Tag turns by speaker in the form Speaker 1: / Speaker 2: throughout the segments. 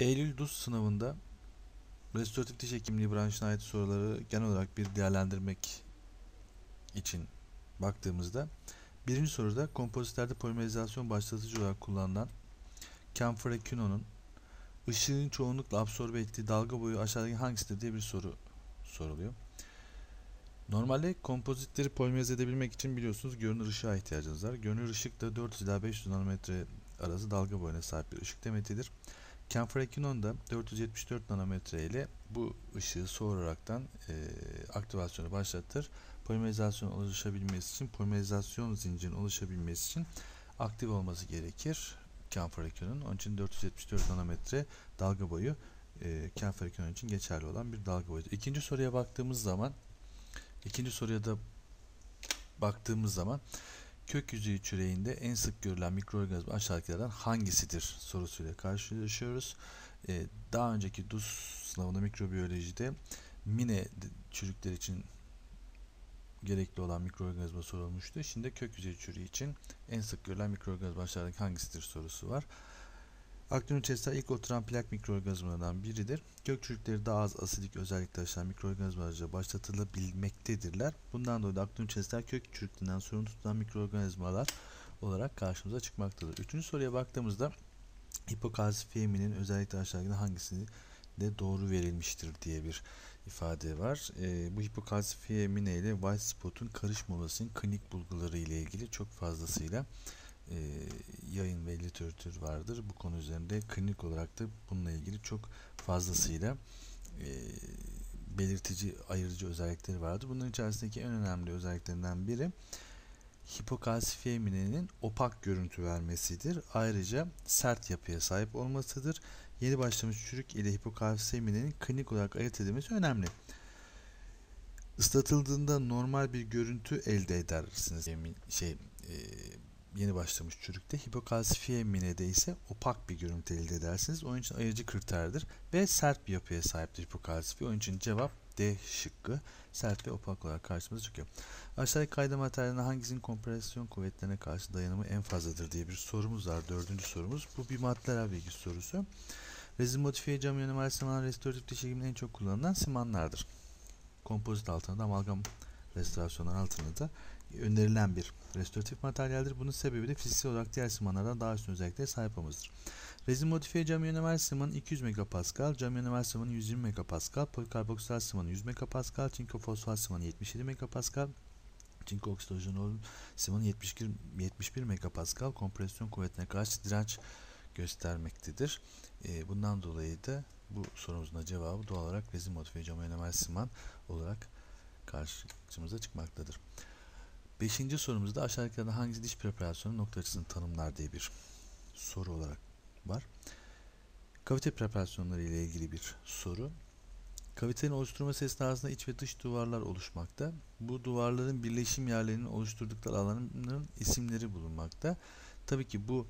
Speaker 1: Eylül DUS sınavında restoratif diş hekimliği branşına ait soruları genel olarak bir değerlendirmek için baktığımızda birinci soruda kompozitlerde polimerizasyon başlatıcı olarak kullanılan equino'nun ışığın çoğunlukla absorbe ettiği dalga boyu aşağıdaki hangisidir diye bir soru soruluyor. Normalde kompozitleri polimerize edebilmek için biliyorsunuz görünür ışığa ihtiyacınız var. Görünür ışık da 400 ila 500 nanometre arası dalga boyuna sahip bir ışık demetidir. Camphor Equinon da 474 nanometre ile bu ışığı soğuraraktan e, aktivasyonu başlatır. Polimerizasyon oluşabilmesi için, polimerizasyon zincirinin oluşabilmesi için aktif olması gerekir. Camphor Equinon'un. Onun için 474 nanometre dalga boyu e, Camphor Equinon için geçerli olan bir dalga boyutu. İkinci soruya baktığımız zaman ikinci soruya da baktığımız zaman kök yüzeyi çüreğinde en sık görülen mikroorganizma aşağıdakilerden hangisidir sorusuyla karşılaşıyoruz. Ee, daha önceki DUS sınavında mikrobiyolojide mine çürükler için gerekli olan mikroorganizma sorulmuştu. Şimdi kök yüzeyi çürüğü için en sık görülen mikroorganizma aşağıdaki hangisidir sorusu var. Aktinocester ilk oturan plak mikroorganizmalardan biridir. Kök çürükleri daha az asidik özellik taşıyan mikroorganizmalarca başlatılabilmektedirler. Bundan dolayı aktinocester kök çürüklüğünden sorumlu tutulan mikroorganizmalar olarak karşımıza çıkmaktadır. Üçüncü soruya baktığımızda hipokalsifeminin özellikle aşağıdaki hangisini de doğru verilmiştir diye bir ifade var. E, bu hipokalsifemine ile white spot'un karışmamasının klinik bulguları ile ilgili çok fazlasıyla e, yayın ve literatür vardır. Bu konu üzerinde klinik olarak da bununla ilgili çok fazlasıyla e, belirtici, ayırıcı özellikleri vardır. Bunun içerisindeki en önemli özelliklerinden biri hipokalsifeminenin opak görüntü vermesidir. Ayrıca sert yapıya sahip olmasıdır. Yeni başlamış çürük ile hipokalseminenin klinik olarak ayırt edilmesi önemli. Islatıldığında normal bir görüntü elde edersiniz. Şey, e, yeni başlamış çürükte. Hipokalsifiye minede ise opak bir görüntü elde edersiniz. Onun için ayırıcı kriterdir ve sert bir yapıya sahiptir hipokalsifiye. Onun için cevap D şıkkı. Sert ve opak olarak karşımıza çıkıyor. Aşağıdaki kayda materyalinde hangisinin kompresyon kuvvetlerine karşı dayanımı en fazladır diye bir sorumuz var. Dördüncü sorumuz. Bu bir maddeler bilgisi sorusu. Rezin modifiye cam yönümel siman restoratif diş hekiminde en çok kullanılan simanlardır. Kompozit altında da amalgam restorasyonlar altında da önerilen bir restoratif materyaldir. Bunun sebebi de fiziksel olarak diğer simanlardan daha üstün özelliklere sahip olmasıdır. Rezin modifiye cam ionomer sıvının 200 MPa, cam ionomer sıvının 120 MPa, polikarboksal sıvının 100 MPa, çinko fosfat sıvının 77 MPa, çinko oksidojenol sıvının 71, 71 MPa kompresyon kuvvetine karşı direnç göstermektedir. E, bundan dolayı da bu sorumuzun cevabı doğal olarak rezin modifiye cam ionomer sıman olarak karşımıza çıkmaktadır. Beşinci sorumuzda aşağıdakilerden hangisi diş preparasyonu nokta açısını tanımlar diye bir soru olarak var. Kavite preparasyonları ile ilgili bir soru. Kavitenin oluşturması esnasında iç ve dış duvarlar oluşmakta. Bu duvarların birleşim yerlerinin oluşturdukları alanların isimleri bulunmakta. Tabii ki bu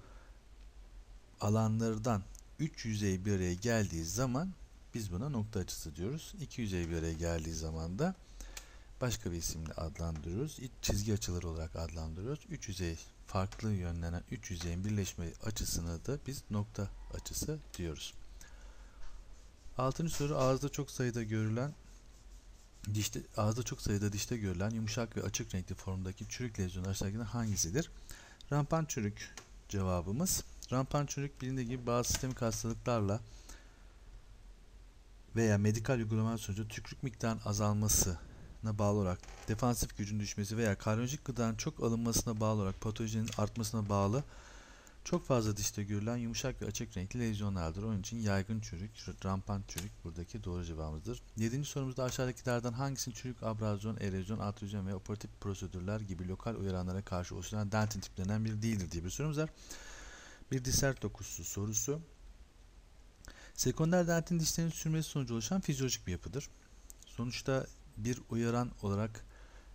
Speaker 1: alanlardan 3 yüzey bir araya geldiği zaman biz buna nokta açısı diyoruz. 2 yüzey bir araya geldiği zaman da başka bir isimle adlandırıyoruz. İç çizgi açıları olarak adlandırıyoruz. Üç yüzey farklı yönlenen üç yüzeyin birleşme açısını da biz nokta açısı diyoruz. Altıncı soru ağızda çok sayıda görülen dişte ağızda çok sayıda dişte görülen yumuşak ve açık renkli formdaki çürük lezyonu aşağıdakilerden hangisidir? Rampan çürük cevabımız. Rampan çürük bilindiği gibi bazı sistemik hastalıklarla veya medikal uygulamalar sonucu tükürük miktarının azalması bağlı olarak defansif gücün düşmesi veya karbonhidrat gıdanın çok alınmasına bağlı olarak patojenin artmasına bağlı çok fazla dişte görülen yumuşak ve açık renkli lezyonlardır. Onun için yaygın çürük, rampant çürük buradaki doğru cevabımızdır. Yedinci sorumuzda aşağıdakilerden hangisinin çürük, abrazyon, erozyon, atrozyon ve operatif prosedürler gibi lokal uyaranlara karşı oluşturan dentin tiplerinden biri değildir diye bir sorumuz var. Bir disert dokusu sorusu. Sekonder dentin dişlerin sürmesi sonucu oluşan fizyolojik bir yapıdır. Sonuçta bir uyaran olarak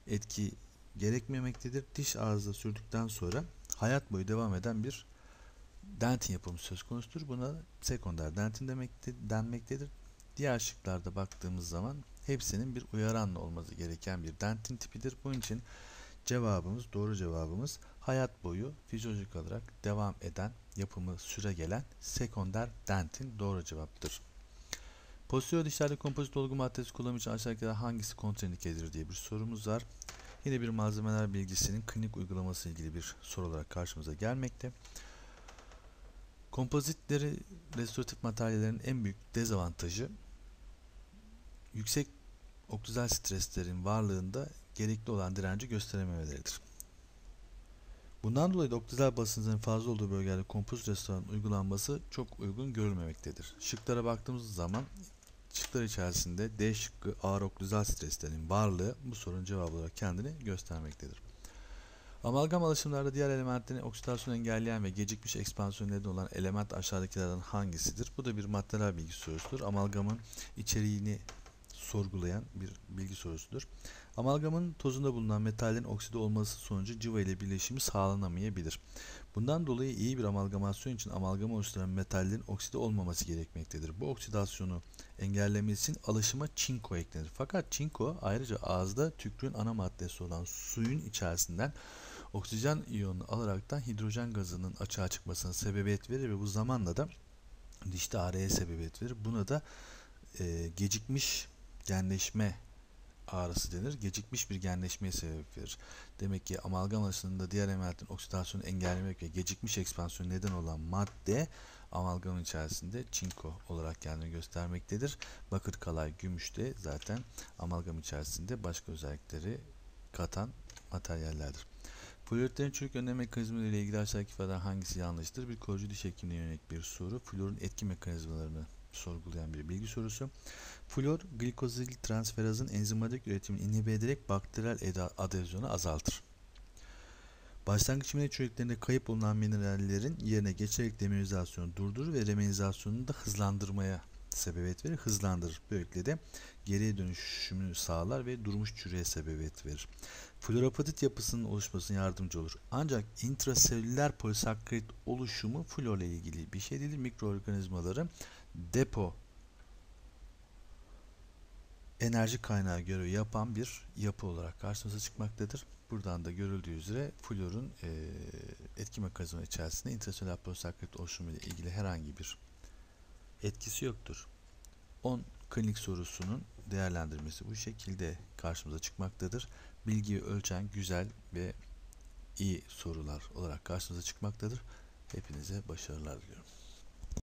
Speaker 1: etki gerekmemektedir. Diş ağızda sürdükten sonra hayat boyu devam eden bir dentin yapımı söz konusudur. Buna sekonder dentin demekte, denmektedir. Diğer şıklarda baktığımız zaman hepsinin bir uyaranla olması gereken bir dentin tipidir. Bunun için cevabımız, doğru cevabımız hayat boyu fizyolojik olarak devam eden, yapımı süre gelen sekonder dentin doğru cevaptır. Posterior dişlerde kompozit dolgu maddesi kullanımı için aşağıdakilerden hangisi kontraindikedir diye bir sorumuz var. Yine bir malzemeler bilgisinin klinik uygulaması ilgili bir soru olarak karşımıza gelmekte. Kompozitleri restoratif materyallerin en büyük dezavantajı yüksek oklüzel streslerin varlığında gerekli olan direnci gösterememeleridir. Bundan dolayı da oklüzel basıncının fazla olduğu bölgelerde kompozit restoran uygulanması çok uygun görülmemektedir. Şıklara baktığımız zaman şıklar içerisinde D şıkkı ağır oklüzel streslerin varlığı bu sorunun cevabı olarak kendini göstermektedir. Amalgam alışımlarda diğer elementlerin oksidasyonu engelleyen ve gecikmiş ekspansiyon nedeni olan element aşağıdakilerden hangisidir? Bu da bir maddeler bilgi sorusudur. Amalgamın içeriğini sorgulayan bir bilgi sorusudur. Amalgamın tozunda bulunan metallerin okside olması sonucu cıva ile birleşimi sağlanamayabilir. Bundan dolayı iyi bir amalgamasyon için amalgama oluşturan metallerin okside olmaması gerekmektedir. Bu oksidasyonu engellemesi için alışıma çinko eklenir. Fakat çinko ayrıca ağızda tükrüğün ana maddesi olan suyun içerisinden oksijen iyonu alaraktan hidrojen gazının açığa çıkmasına sebebiyet verir ve bu zamanla da dişte ağrıya sebebiyet verir. Buna da e, gecikmiş genleşme ağrısı denir. Gecikmiş bir genleşmeye sebep verir. Demek ki amalgam aşısında diğer elementin oksidasyonu engellemek ve gecikmiş ekspansiyon neden olan madde amalgam içerisinde çinko olarak kendini göstermektedir. Bakır, kalay, gümüş de zaten amalgam içerisinde başka özellikleri katan materyallerdir. Floritlerin çürük önleme mekanizmaları ile ilgili aşağıdaki ifadeler hangisi yanlıştır? Bir koruyucu diş hekimliğine yönelik bir soru. Florun etki mekanizmalarını sorgulayan bir bilgi sorusu. Flor, glikozil transferazın enzimatik üretimini inhibe ederek bakteriyel adezyonu azaltır. Başlangıç mineral çürüklerinde kayıp bulunan minerallerin yerine geçerek deminizasyonu durdurur ve reminizasyonunu da hızlandırmaya sebebiyet verir, hızlandırır. Böylelikle de geriye dönüşümünü sağlar ve durmuş çürüğe sebebiyet verir. Florapatit yapısının oluşmasına yardımcı olur. Ancak intraselüler polisakkarit oluşumu florla ilgili bir şey değil. Mikroorganizmaları depo enerji kaynağı görevi yapan bir yapı olarak karşımıza çıkmaktadır. Buradan da görüldüğü üzere florun e, etki mekanizma içerisinde intraselüler polisakkarit oluşumu ile ilgili herhangi bir etkisi yoktur. 10 klinik sorusunun değerlendirmesi bu şekilde karşımıza çıkmaktadır. Bilgiyi ölçen güzel ve iyi sorular olarak karşımıza çıkmaktadır. Hepinize başarılar diliyorum.